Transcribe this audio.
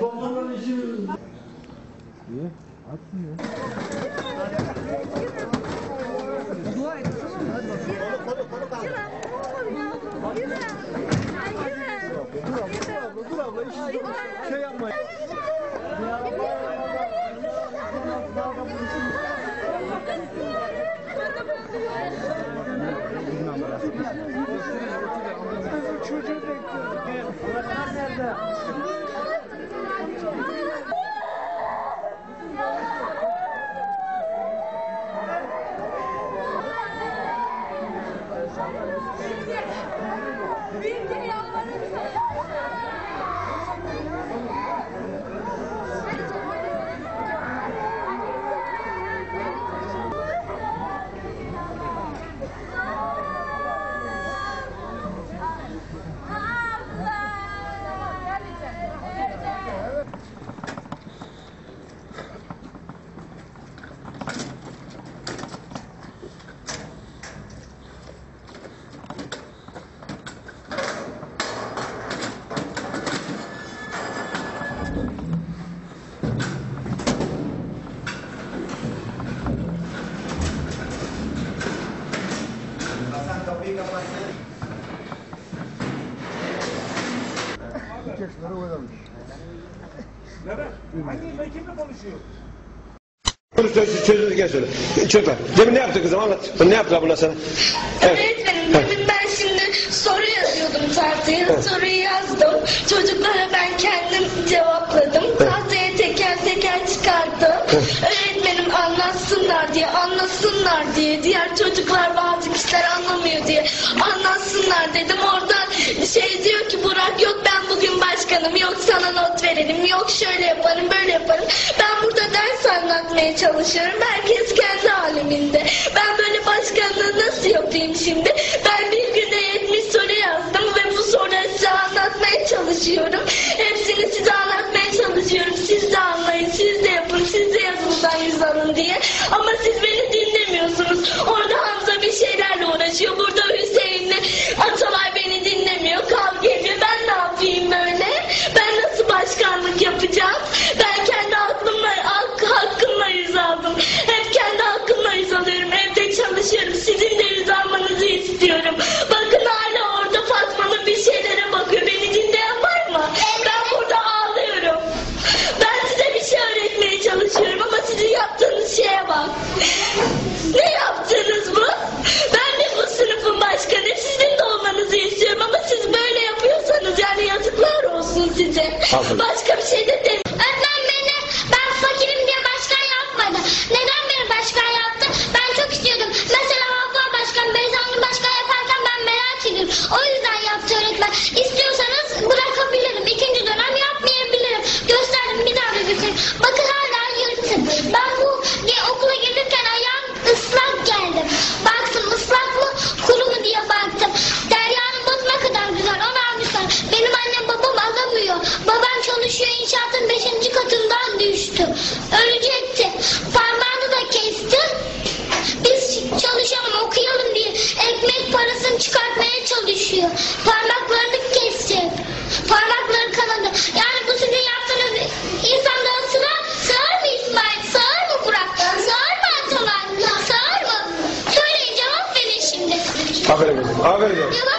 Doktorların işi İyi. Atsın ya. Dur abla iş şey yapma. Çocuğu bekliyorum. Nerede? Bir kere yalvarırım Yaşları oynamış. Konuş çözüldü gel söyle. Çocuklar demin ne yaptı kızım anlat. Ne yaptılar buna sana? Evet. Öğretmenim demin ben şimdi soru yazıyordum tahtaya. Soruyu yazdım. Çocuklara ben kendim cevapladım. Tahtaya teker teker çıkarttım. Öğretmenim anlatsınlar diye, anlasınlar diye. Diğer çocuklar bazı kişiler anlamıyor diye. Anlatsınlar dedim. Oradan şey diyor ki Burak yok ben bugün başkanım. Yok sana not verelim. Yok şöyle yaparım böyle yaparım. Ben burada ders anlatmaya çalışıyorum. Herkes kendi aleminde. Ben böyle başkanlığı nasıl yapayım şimdi? Ben bir alın diye. Ama siz beni dinlemiyorsunuz. Orada Hamza bir şeylerle uğraşıyor. Burada bak. Ne yaptınız bu? Ben de bu sınıfın başkanı. Sizin de olmanızı istiyorum ama siz böyle yapıyorsanız yani yazıklar olsun size. Aferin. Başka bir şey Aferin kızım. Aferin kızım.